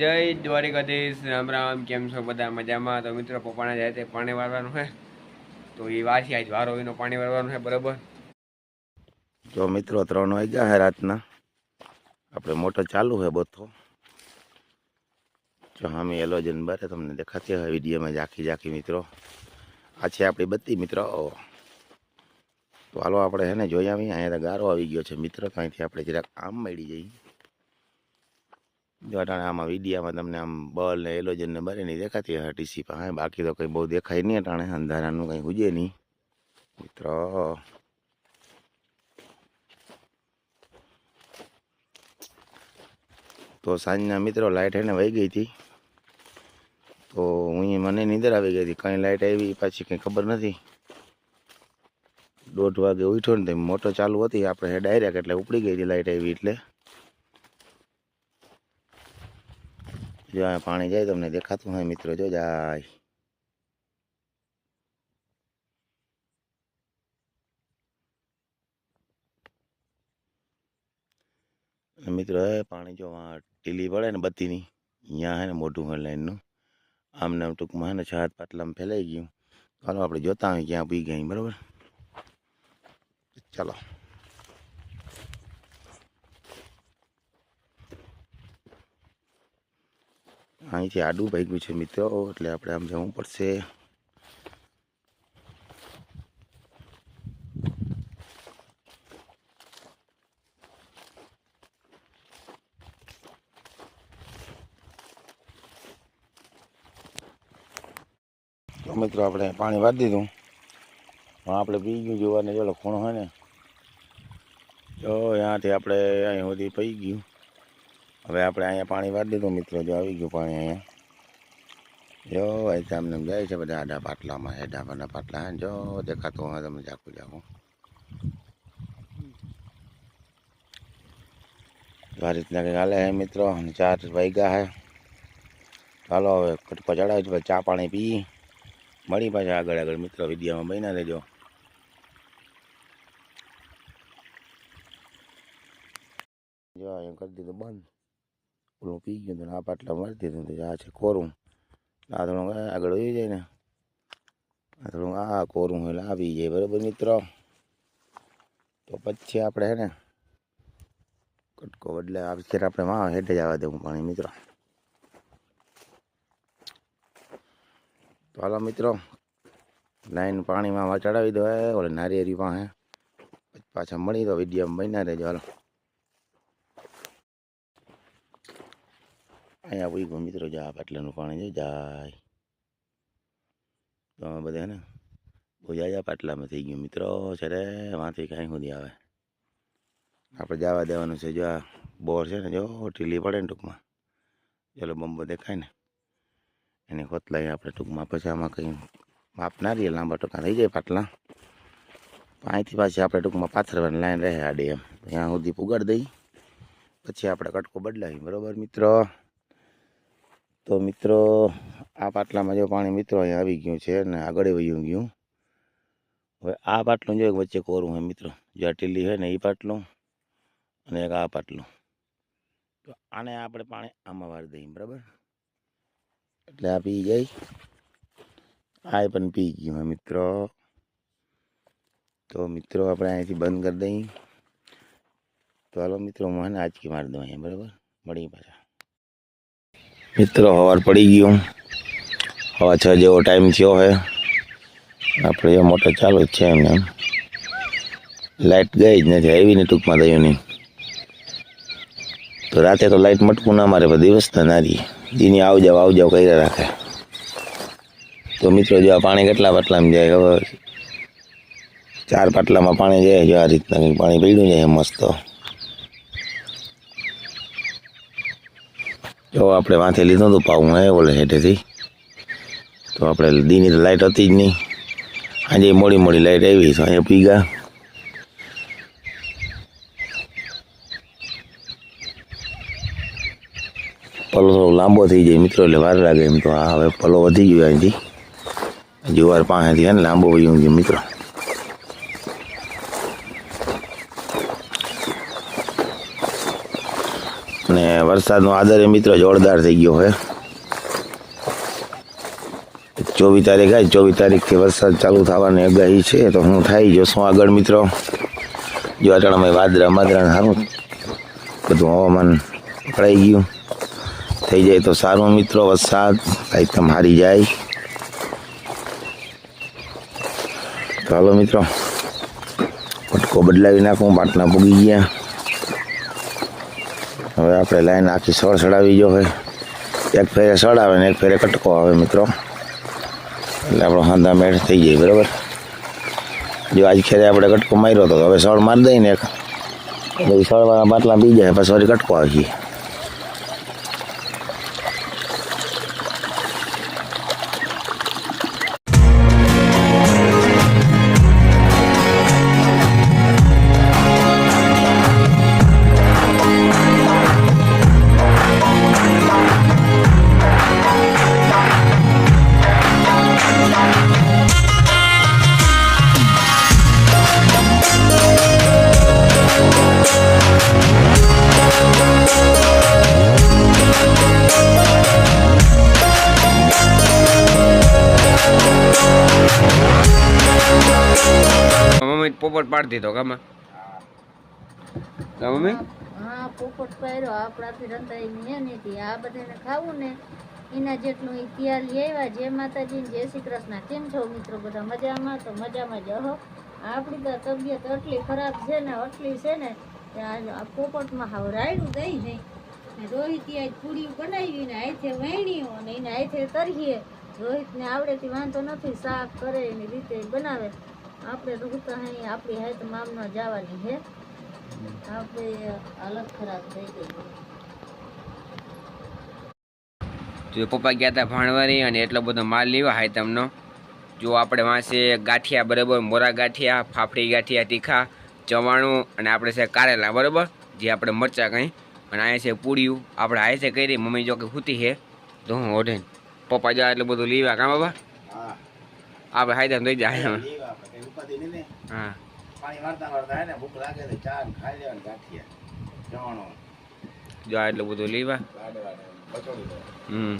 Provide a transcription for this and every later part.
જય દ્વારિકાધીશ, રામ રામ, કેમ છો બધા? મજામાં? તો મિત્રો, પપ્પાના જાય તે પાણી વાળવાનું છે તો એ વાસી આજ વારો એનો પાણી વાળવાનું છે બરાબર? જો મિત્રો, ત્રણ વાગ્યા ગયા રાતના. આપણે મોટો ચાલુ છે બોથો જો અમે એલોજન બરે તમને દેખાતી હોય, વિડીયોમાં ઝાંખી ઝાંખી મિત્રો. આ છે આપણી બત્તી મિત્રો. તો હાલો, આપણે હે ને જોઈ આવીએ. અહીંયા ગારો આવી ગયો છે. મિત્રો તો અહીંથી આપણે જરાક આમ મળી જઈએ. જો અટાણે આમાં વિડીયામાં તમને આમ બલ ને એલોજન ને બને નહીં દેખાતી હોય ટીસી પાસે બાકી તો કંઈ બહુ દેખાય નહીં અટાણે, અંધારાનું કંઈ હુજે નહીં. મિત્રો. તો સાંજના મિત્રો લાઇટ એને વહી ગઈ હતી. તો હું મને નીંદર આવી ગઈ હતી, કંઈ લાઇટ આવી પાછી કંઈ ખબર નથી. દોઢ વાગે ઉઠ્યો ને મોટો ચાલુ હતી, આપણે ડાયરેક્ટ એટલે ઉપડી ગઈ હતી લાઇટ આવી એટલે. જો આ પાણી જાય તમને દેખાતું હોય મિત્રો, જો જાય. મિત્રો, હે, પાણી જો ટીલી પડે ને બત્તીની અહીંયા હે ને મોટું હોય લાઈનનું. આમને આમ ટૂંકમાં હે ને છ હાથ પાટલામાં ફેલાઈ ગયું. ચાલો, આપણે જોતા હોય ક્યાં પી ગયા બરાબર? ચાલો. અહીંથી આડું ભાગ્યું છે મિત્રો, એટલે આપણે આમ જવું પડશે. તો મિત્રો આપણે પાણી વાળી દીધું. પણ આપણે પી ગયું જોવાને જો ખૂણો હોય ને. જો અહીંયાથી આપણે અહીં સુધી પી ગયું. હવે આપણે અહીંયા પાણી વાળી દીધું, મિત્રો, જો આવી ગયું પાણી અહીંયા. જો અહીં અમને જાય છે બધા આડા પાટલામાં, હેડા બધા પાટલા. હે જો દેખાતું હોય તમને જાકું જાકું તો આ રીતના કંઈક હાલે હે મિત્રો, અને ચાર વાગ્યા હે ચાલો હવે કટકો ચડાવી પછી ચા પાણી પી. મળી પાછા આગળ આગળ, મિત્રો, વિડીયોમાં બન્યા રહેજો. જો એમ કરી દીધું બંધ. ઓલું પી ગયું તો આ પાટલા મારી દીધું આ છે કોરું આ થોડું આગળ વહી જાય ને આ થોડું આ કોરું એટલે આવી જાય બરાબર મિત્રો તો પછી આપણે હે ને કટકો બદલે અત્યારે આપણે માં હેઠે જ આવવા દેવું પાણી મિત્રો તો હાલો મિત્રો લાઈન પાણીમાં ચડાવી દો ઓલે નારિયેરી પાસે પછી પાછા મળી તો વીડિયો બન્યા રહેજો હાલો અહીંયા પૂરી ગયું મિત્રો, જા પાટલાનું પાણી જો જાય. તો અમે બધા ને બહુ પાટલામાં થઈ ગયું મિત્રો છે રે વાંથી કાંઈ સુધી આવે. આપણે જવા દેવાનું છે, જો આ બોર છે ને, જો ઢીલી પડે ને ટૂંકમાં. ચલો બંબો દેખાય ને. એની ખોતલાઈ આપણે ટૂંકમાં. પછી આમાં કંઈ માપ ના રહીએ લાંબા ટૂંકા થઈ જાય પાટલા. અહીંથી પાછી આપણે ટૂંકમાં પાથરવાની લાઈન રહે આડે એમ. ત્યાં સુધી પુગાડી દઈ. પછી આપણે કટકો બદલાવી બરાબર મિત્રો? તો મિત્રો, આ પાટલામાં જો પાણી મિત્રો અહીંયા આવી ગયું છે ને આગળ વયું ગયું. હવે આ પાટલું જો વચ્ચે કોરું હોય મિત્રો, જો આ ટીલી હોય ને એ પાટલું અને એક આ પાટલું તો આને આપણે પાણી આમાં વાર દઈએ, બરાબર? એટલે આ પી જાય આ પણ પી ગયું મિત્રો. તો મિત્રો આપણે અહીંથી બંધ કરી દઈએ. તો હાલો મિત્રો, હું હે ને આજકી મારી દઉં અહીંયા, બરાબર? મળીએ પાછા. મિત્રો, હવાર પડી ગયું. હવા છ જેવો ટાઈમ થયો હે આપણે એ મોટર ચાલુ જ છે એમને એમ. લાઇટ ગઈ જ નથી, આવી ને ટૂંકમાં થયું નહીં તો રાતે તો લાઇટ મટકું ના મારે, પણ દિવસ તો ના રહીએ દીની આવ જાવ આવ જાવ કર્યા રાખે. તો મિત્રો, જો આ પાણી કેટલા પાટલામાં જાય ખબર? ચાર પાટલામાં પાણી જાય, જો આ રીતના પાણી પીડ્યું જાય, મસ્ત. જો આપણે માથે લીધું હતું પાવું આવ્યો હેઠેથી. તો આપણે દીની તો લાઇટ હતી જ નહીં. આજે મોડી મોડી લાઇટ આવી તો અહીંયા પી ગયા પલો થોડો લાંબો થઈ જાય મિત્રો, એટલે વાર લાગે એમ તો. હા, હવે પલો વધી ગયો અહીંથી. જુવાર પાસેથી હે ને લાંબો વયું ગયો મિત્રો. અને વરસાદનો આદર એ મિત્રો જોરદાર થઈ ગયો છે. ચોવીસ તારીખ આવી ચોવીસ તારીખથી વરસાદ ચાલુ થવાની આગાહી છે, તો હું થાય જોશું આગળ મિત્રો. જો અટાણામાં વાદરા માદરા સારું, બધું હવામાન પકડાઈ ગયું. થઈ જાય તો સારું મિત્રો, વરસાદ એકદમ હારી જાય. હાલો મિત્રો પટકો બદલાવી નાખું પાટલા પૂગી ગયા. હવે આપણે લાઈન આખી સળ સડાવી જો હોય એક ફેરે સળ આવે ને એક ફેરે કટકો આવે મિત્રો. એટલે આપણો હાંધા મેળ થઈ જાય બરાબર? જો આજ ખેરે આપણે કટકો માર્યો હતો હવે સળ મારી દઈએ ને એક. પછી સળવાળા બાટલા પી જાય, પછી વળી કટકો આવી મમ્મી પોપટ પાડી દીધો કામાં મમ્મી? હા, પોપટ પહેર્યો આપણાથી રંધાઈ ને નથી આ બધાને ખાવું ને. એના જેટલું ઇતિહાસ લેવા જય માતાજી જય શ્રી કૃષ્ણ. કેમ છો મિત્રો બધા? મજામાં? તો મજામાં જ, હો. આપણી તો તબિયત એટલી ખરાબ છે ને એટલી છે ને, કે આ પોપટમાં હાવ રાયડું દઈ નહીં રોહિત આજ પૂરી બનાવી ને હાથે વહેણીઓ અને એને હાથે તરીએ રોહિતને આવડેથી વાંધો નથી, શાક કરે એની રીતે બનાવે. આપણે તો હું આપણી અહીં તો મામનો જવાની છે આપણે હાલત ખરાબ થઈ ગઈ જો પપ્પા ગયા હતા ભાણવાની અને એટલો બધો માલ લેવા હાય તમનો. જો આપણે વાંચે ગાંઠિયા બરાબર મોરા ગાંઠિયા ફાફડી ગાંઠિયા તીખા ચવાણું અને આપણે છે કારેલા બરાબર? જે આપણે મરચાં કંઈ. અને અહીંયા છે પૂડિયું આપણે હાય છે કરી મમ્મી જો કે ખૂતી છે તો હું ઓઢે પપ્પા જા એટલું બધું લેવા. કાં બાબા? આપણે હાયદા થઈ જાય હા. પાણી વાળતા વાળતા ને ભૂખ લાગે તો ચા ખાઈ લેવાનું ગાંઠિયા જવાનો જો એટલું બધું લેવા. હમ.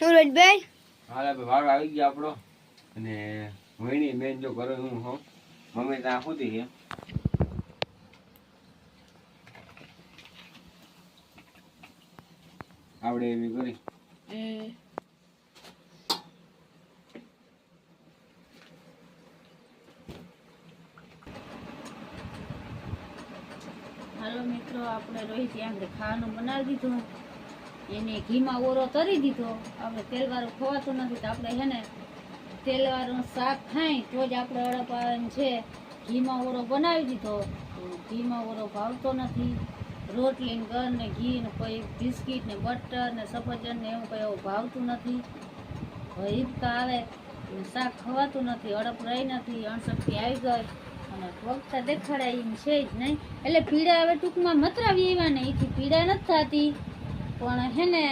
સુરજભાઈ હાલ આવી ગયા આપણો. અને વહીણી મેન જો ઘરે હું હો મમ્મી ત્યાં ખૂતી છે. આવડે એવી કરી હાલો મિત્રો આપણે રોહિત આપણે ખાવાનું બનાવી દીધું. એને ઘીમાં ઓરો તરી દીધો. આપણે તેલવાળું ખવાતું નથી તો આપણે છે ને તેલવાળું શાક ખાઈ, તો જ આપણે અડપ આવે છે, ઘીમાં ઓરો બનાવી દીધો. ઘીમાં ઓરો ભાવતો નથી. રોટલી ને ગર ને ઘી ને કોઈ બિસ્કીટ ને બટર ને સફરજન ને એવું કંઈ એવું ભાવતું નથી. હિબકા આવે. શાક ખવાતું નથી. અડપ રહી નથી. અણશક્તિ આવી ગઈ. વખતા દેખાડાય એમ છે જ નહીં. એટલે પીડા હવે ટૂંકમાં મતરાવી એવા ને એથી પીડા નથી થતી. પણ હે ને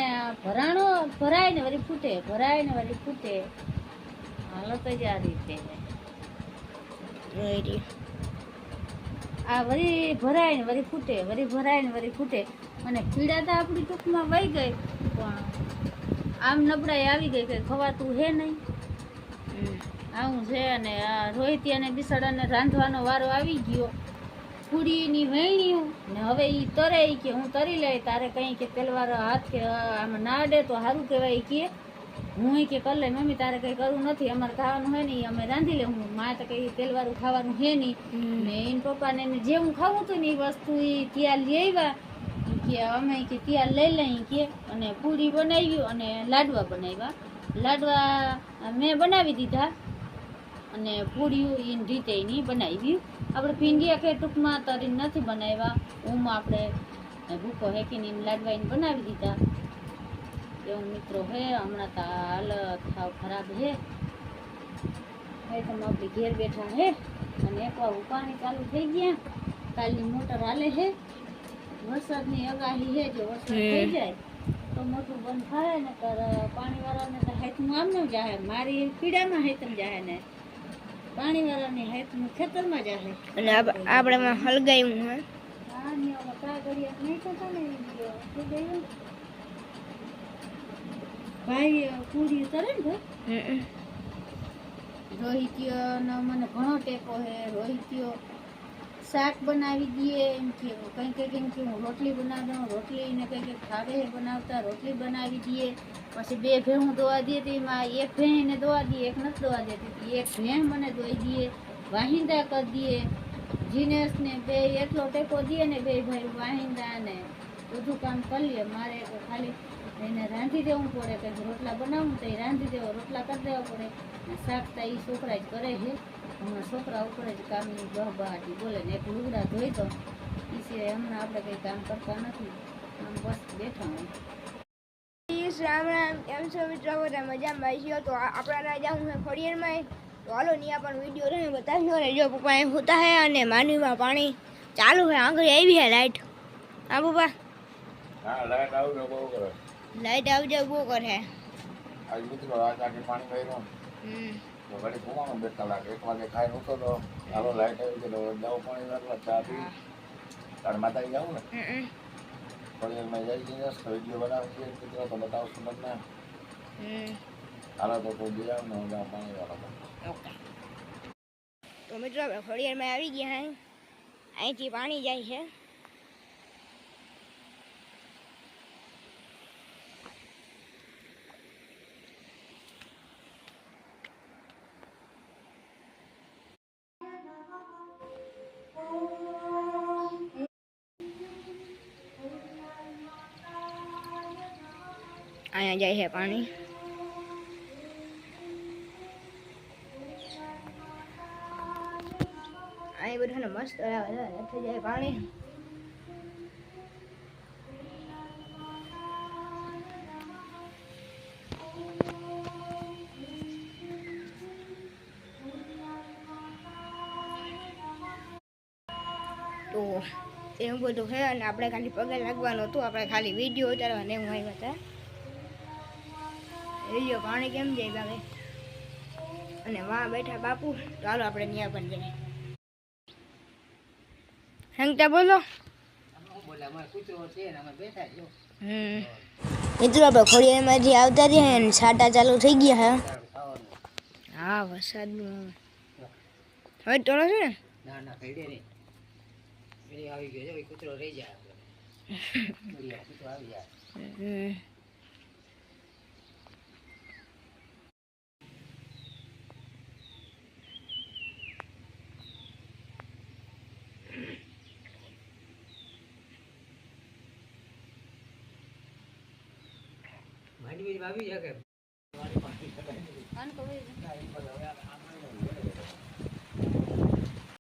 ભરાણો ભરાય ને વળી ફૂટે ભરાય ને વળી ફૂટે. હાલત જ આ રીતે આ વળી ભરાય ને વળી ફૂટે વરી ભરાય ને વળી ફૂટે. અને પીડા તો આપણી ટૂંકમાં વહી ગઈ પણ આમ નબળાઈ આવી ગઈ કે ખવાતું હે નહીં. આવું છે અને આ અને બિસાડાને રાંધવાનો વારો આવી ગયો. પૂરીની વહેણ્યું ને હવે એ તરે કે હું તરી લઈ તારે કંઈ કે તેલવાર હાથ કે આમાં ના અડે તો સારું કહેવાય કે. હું કે કર લે મમ્મી તારે કંઈ કરવું નથી અમારે ખાવાનું હે નહીં અમે રાંધી લે હું મારે તો કંઈ તેલવાળું ખાવાનું હે નહીં. ને એને પપ્પાને એને જે હું ખાવું હતું ને એ વસ્તુ એ ત્યાં લઈ આવ્યા. કે અમે કે ત્યાં લઈ લઈ કે અને પૂરી બનાવી અને લાડવા બનાવ્યા. લાડવા મેં બનાવી દીધા. અને પૂરીયું ઈન રીતે એની બનાવી આપણે ભીંડિયા કે ટૂંકમાં તરીને નથી બનાવ્યા ઓમાં આપણે ભૂકો હેકીને ઈને લાડવા ઈને બનાવી દીધા. એવું મિત્રો હે હમણાં તો આ હાલત સાવ ખરાબ હે. હે તમે આપણે ઘેર બેઠા હે. અને એકવાર પાણી ચાલુ થઈ ગયા. કાલની મોટર હાલે હે. વરસાદની આગાહી હે જો વરસાદ થઈ જાય. તો મોટું બંધ થાય ને તાર પાણીવાળાને તો હાથમાં આમ ન જાહે. મારી પીડામાં હાથમ જાહે ને. પાણીવાળાની હાથનું ખેતરમાં આવે. અને આપ- આપણે માં હલગાયું હે હા પાણીયામાં કાગળિયા ને એ શું કહ્યું? ભાઈ પૂરી કરે ને રોહિત્યો મને ઘણો ટેકો હે રોહિત્યો શાક બનાવી દઈએ એમ કે કંઈ કંઈક એમ કે હું રોટલી બનાવી દઉં રોટલી ને કંઈક કંઈક ખાવે એ બનાવતા રોટલી બનાવી દઈએ. પછી બે ભેહું દોવા દઈએ તો એમાં એક ભેંને દોવા દઈએ, એક નથી દોવા દેતી. એક ભેં મને દોઈ દઈએ, વાહિંદા કરી દઈએ. જીનેશને બે એટલો ટેકો દઈએ ને બે ભાઈ વાહિંદા ને બધું કામ કરી લે. મારે તો ખાલી એને રાંધી દેવું પડે, કંઈક રોટલા બનાવું તો એ રાંધી દેવો, રોટલા કરી દેવા પડે. શાક તો એ છોકરા જ કરે છે. હમણાં છોકરા ઉપર જ કામની બહબાટી બોલે ને એક લુગડા ધોઈ તો એ સિવાય હમણાં આપણે કંઈ કામ કરતા નથી. આમ બસ બેઠા હોય. રામ રામ કેમ છો મિત્રો બધા મજામાં ભાઈ તો આપણા રાજા હું હે તો હાલો ત્યાં પણ વીડિયો રહે બતાવ્યો ને જો પપ્પા એ હોતા હે અને માનવીમાં પાણી ચાલુ હે આંગળી આવી હે લાઈટ. હા પપ્પા? હા લાઈટ આવજો બહુ કરે લાઈટ આવી બહુ કરે આજ મિત્રો આજ પાણી ભર્યું હમ. તો ઘડી ઘુમાવાનું બે કલાક. એક વાગે ખાઈને ઉઠો તો હાલો લાઈટ આવી ગયો જાઉં પાણી વાળવા ચા પી. તાર માતા જાઉં ને? થોડી વાર જઈ જઈને વીડિયો બનાવી છે મિત્રો તો બતાવશું તમને. હાલો તો કોઈ બીજા ને હું જાઉં પાણી વાળા તો મિત્રો આપણે ખોડિયારમાં આવી ગયા અહીંથી પાણી જાય છે. અહીંયા જાય છે પાણી. અહીં બધાને મસ્ત થઈ જાય પાણી. તો એવું બધું છે અને આપણે ખાલી પગે લાગવાનું હતું. આપણે ખાલી વીડિયો ઉતારવાને એવું આવ્યા હતા. વીડિયો પાણી કેમ જાય બાબે અને વાં બેઠા બાપુ ચાલો આપણે ત્યાં પણ જઈએ. હંગતા બોલો. મિત્રો આપણે ખોડિયારમાંથી આવતા રહ્યા અને છાટા ચાલુ થઈ ગયા હે હા વરસાદનું. હવે ટોળો છે ને? ના ના કઈ દે નહીં આવી ગયો કૂતરો રહી જાય કૂતરો આવી જાય. હમ. માંડવી